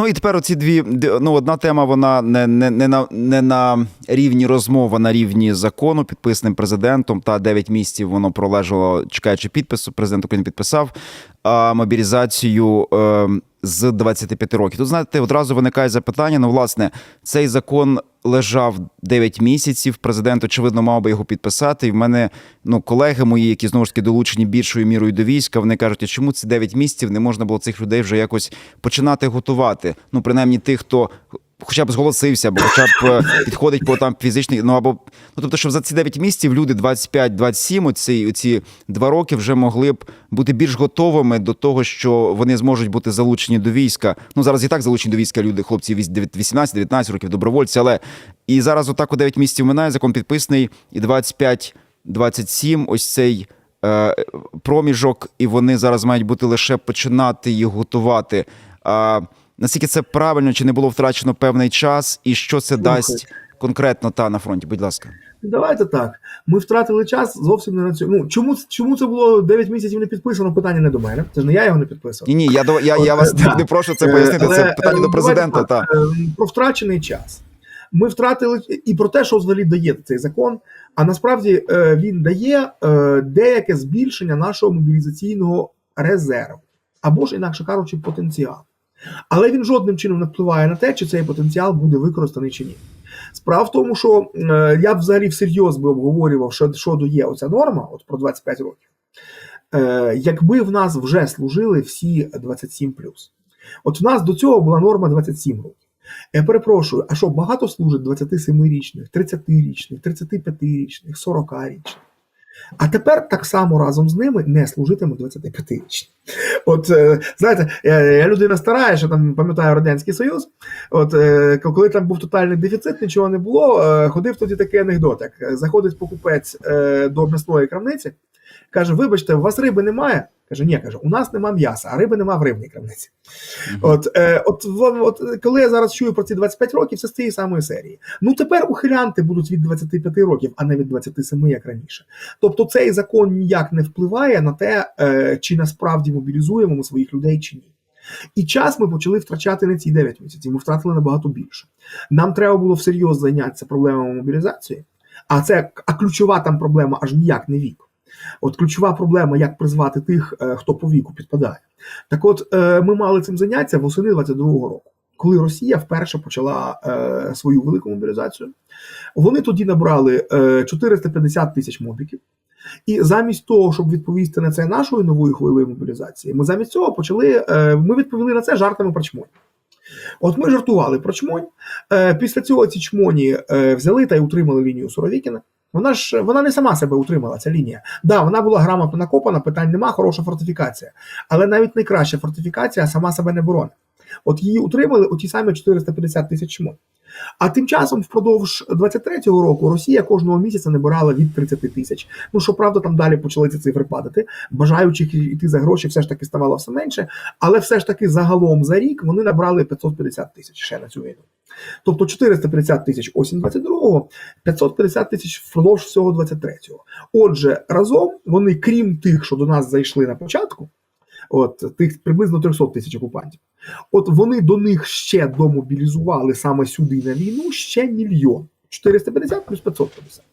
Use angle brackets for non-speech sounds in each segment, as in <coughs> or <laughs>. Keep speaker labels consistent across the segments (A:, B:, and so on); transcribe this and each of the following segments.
A: Ну і тепер оці дві ну, одна тема, вона не, не, не, на, не на рівні розмови, на рівні закону, підписаним президентом. Та 9 місяців воно пролежало, чекаючи підпису. Президент України підписав а, мобілізацію е, з 25 років. Тут знаєте, одразу виникає запитання. Ну, власне, цей закон лежав 9 місяців. Президент, очевидно, мав би його підписати. І в мене ну, колеги мої, які знову ж таки долучені більшою мірою до війська, вони кажуть, а чому ці 9 місяців не можна було цих людей вже якось починати готувати? Ну, принаймні тих, хто. Хоча б зголосився, або хоча б е, підходить по там фізичній, ну або ну тобто, щоб за ці 9 місяців люди 25-27, оці, оці два роки вже могли б бути більш готовими до того, що вони зможуть бути залучені до війська. Ну зараз і так залучені до війська люди, хлопці 18-19 років, добровольці, але і зараз отак у 9 місяців минає, закон підписаний, і 25-27, ось цей е, проміжок, і вони зараз мають бути лише починати їх готувати. А наскільки це правильно, чи не було втрачено певний час, і що це дасть конкретно та на фронті? Будь ласка.
B: Давайте так. Ми втратили час зовсім не на цьому. Ну чому чому це було 9 місяців не підписано? Питання не до мене. Це ж не я його не підписував.
A: Ні, ні, я до я, я вас
B: е,
A: не прошу це
B: Е,
A: пояснити.
B: але,
A: Це питання до президента.
B: так,
A: Та
B: е, про втрачений час. Ми втратили і про те, що взагалі дає цей закон. А насправді е, він дає деяке збільшення нашого мобілізаційного резерву, або ж інакше кажучи, потенціал. Але він жодним чином не впливає на те, чи цей потенціал буде використаний чи ні. Справа в тому, що е, я б взагалі всерйоз би обговорював, що, що дає оця норма, от про 25 років, е, якби в нас вже служили всі 27 От в нас до цього була норма 27 років. Я перепрошую, а що багато служить 27-річних, 30-річних, 35-річних, 40-річних? А тепер так само разом з ними не служитимуть 25-річні. От е, знаєте, я, я людина стара, ще там пам'ятаю Радянський Союз. От е, коли там був тотальний дефіцит, нічого не було. е, Ходив тоді такий анекдот. Е, заходить покупець е, до м'ясної крамниці, каже: Вибачте, у вас риби немає? Каже, ні, каже, у нас нема м'яса, а риби нема в рибній крамниці. От, е, от, от коли я зараз чую про ці 25 років, це з цієї самої серії. Ну тепер ухилянти будуть від 25 років, а не від 27, як раніше. Тобто цей закон ніяк не впливає на те, е, чи насправді мобілізуємо ми своїх людей чи ні. І час ми почали втрачати не ці 9 місяців, ми втратили набагато більше. Нам треба було всерйоз зайнятися проблемами мобілізації, а це а ключова там проблема аж ніяк не вік. От ключова проблема, як призвати тих, е, хто по віку підпадає. Так от е, ми мали цим заняття восени 22-го року, коли Росія вперше почала е, свою велику мобілізацію. Вони тоді набрали е, 450 тисяч мобіків. І замість того, щоб відповісти на це нашою новою хвилею мобілізації, ми замість цього почали. Ми відповіли на це жартами про чмонь. От ми жартували про чмонь. Після цього ці чмоні взяли та й утримали лінію Суровікіна. Вона ж вона не сама себе утримала, ця лінія. Да, вона була грамотно накопана, питань нема, хороша фортифікація. Але навіть найкраща фортифікація сама себе не боронить. От її утримали оті самі 450 тисяч чмонь. А тим часом, впродовж 23-го року, Росія кожного місяця набирала від 30 тисяч. Ну щоправда, там далі почали ці цифри падати. Бажаючих йти за гроші все ж таки ставало все менше, але все ж таки загалом за рік вони набрали 550 тисяч ще на цю війну. Тобто 450 тисяч осінь 22-го, 550 тисяч впродовж всього 23-го. Отже, разом вони, крім тих, що до нас зайшли на початку, от тих приблизно 300 тисяч окупантів. От вони до них ще домобілізували саме сюди на війну ще мільйон. 450 плюс 550.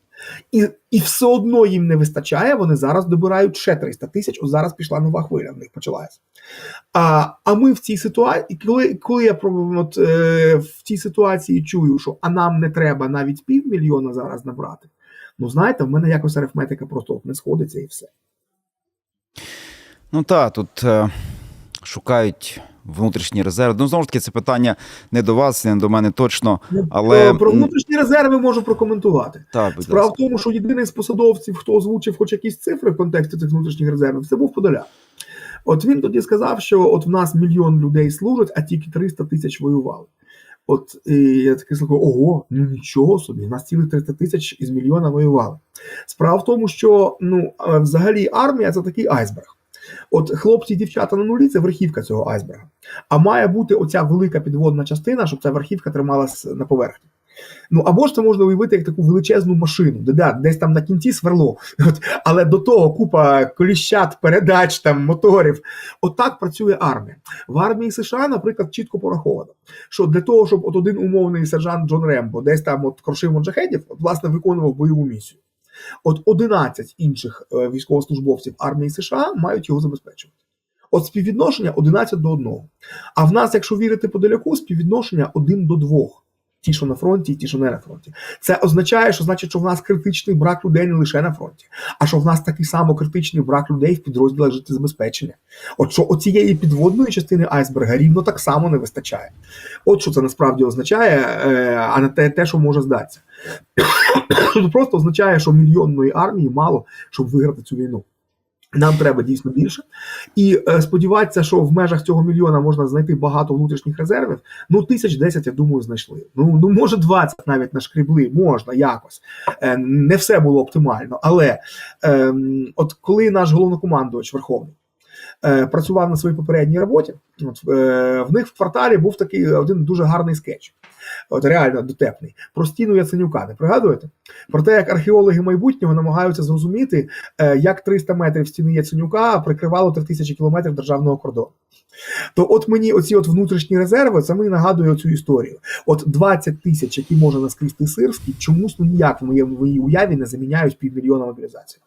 B: І, і все одно їм не вистачає. Вони зараз добирають ще 300 тисяч. От зараз пішла нова хвиля, в них почалася. А, а ми в цій ситуації, коли, коли я от, е, в цій ситуації чую, що а нам не треба навіть півмільйона зараз набрати. Ну знаєте, в мене якось арифметика просто не сходиться і все.
A: ну та тут е, шукають внутрішні резерви. Ну знову ж таки, це питання не до вас, не до мене точно. Але
B: про, внутрішні резерви можу прокоментувати.
A: та, будь
B: Справа в тому, що єдиний з посадовців, хто озвучив хоч якісь цифри в контексті цих внутрішніх резервів, це був Подоляк. От він тоді сказав, що от в нас мільйон людей служать, а тільки 300 тисяч воювали. От і я такий слухаю, ого, ну нічого собі, у нас цілих 300 тисяч із мільйона воювали. Справа в тому, що ну взагалі армія це такий айсберг. От хлопці і дівчата на нулі це верхівка цього айсберга. А має бути оця велика підводна частина, щоб ця верхівка трималась на поверхні. Ну або ж це можна уявити як таку величезну машину, де да, десь там на кінці сверло, <laughs> от, але до того купа коліщат, передач, там моторів. Отак працює армія. В армії США, наприклад, чітко пораховано, що для того, щоб от один умовний сержант Джон Рембо десь там от крошив от, власне виконував бойову місію. От 11 інших е, військовослужбовців армії США мають його забезпечувати. От співвідношення 11 до 1. А в нас, якщо вірити подаляку, співвідношення 1 до 2. Ті, що на фронті, і ті, що не на фронті. Це означає, що значить, що в нас критичний брак людей не лише на фронті, а що в нас такий само критичний брак людей в підрозділах життєзабезпечення. От що оцієї підводної частини айсберга рівно так само не вистачає. От що це насправді означає, е, а не те, те, що може здатися. Це <coughs> просто означає, що мільйонної армії мало, щоб виграти цю війну. Нам треба дійсно більше. І е, сподіватися, що в межах цього мільйона можна знайти багато внутрішніх резервів. Ну, тисяч десять, я думаю, знайшли. Ну, ну може, 20 навіть нашкрібли, можна якось. Е, не все було оптимально. Але е, от коли наш головнокомандувач Верховний е, працював на своїй попередній роботі, от, е, в них в кварталі був такий один дуже гарний скетч. От реально дотепний. Про стіну Яценюка, не пригадуєте? Про те, як археологи майбутнього намагаються зрозуміти, е, як 300 метрів стіни Яценюка прикривало 3000 кілометрів державного кордону. То от мені оці от внутрішні резерви, це мені нагадує цю історію. От 20 тисяч, які може наскрізти Сирський, чомусь ну ніяк в моїй уяві не заміняють півмільйона мобілізації.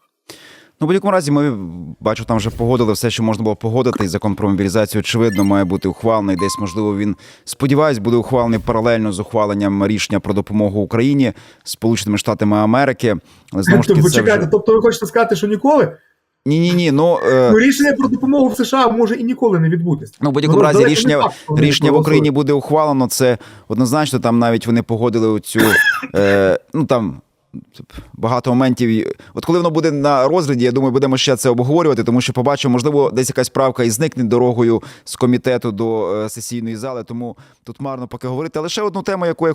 A: Ну, в будь-якому разі, ми бачу, там вже погодили все, що можна було погодити. І закон про мобілізацію, очевидно, має бути ухвалений. Десь, можливо, він сподіваюсь, буде ухвалений паралельно з ухваленням рішення про допомогу Україні Сполученими Штатами Америки. Але знову ж таки, це
B: Почекайте,
A: вже...
B: тобто ви хочете сказати, що ніколи?
A: ні, ні, ні. Ну е...
B: Ну рішення про допомогу в США може і ніколи не відбутися.
A: Ну, в будь-якому
B: Ну,
A: разі рішення,
B: факт,
A: рішення в. Україні буде ухвалено. Це однозначно. Там навіть вони погодили цю е, ну там. Багато моментів. От коли воно буде на розгляді, я думаю, будемо ще це обговорювати, тому що побачимо, можливо, десь якась правка і зникне дорогою з комітету до е, сесійної зали. Тому тут марно поки говорити. Але ще одну тему, яку я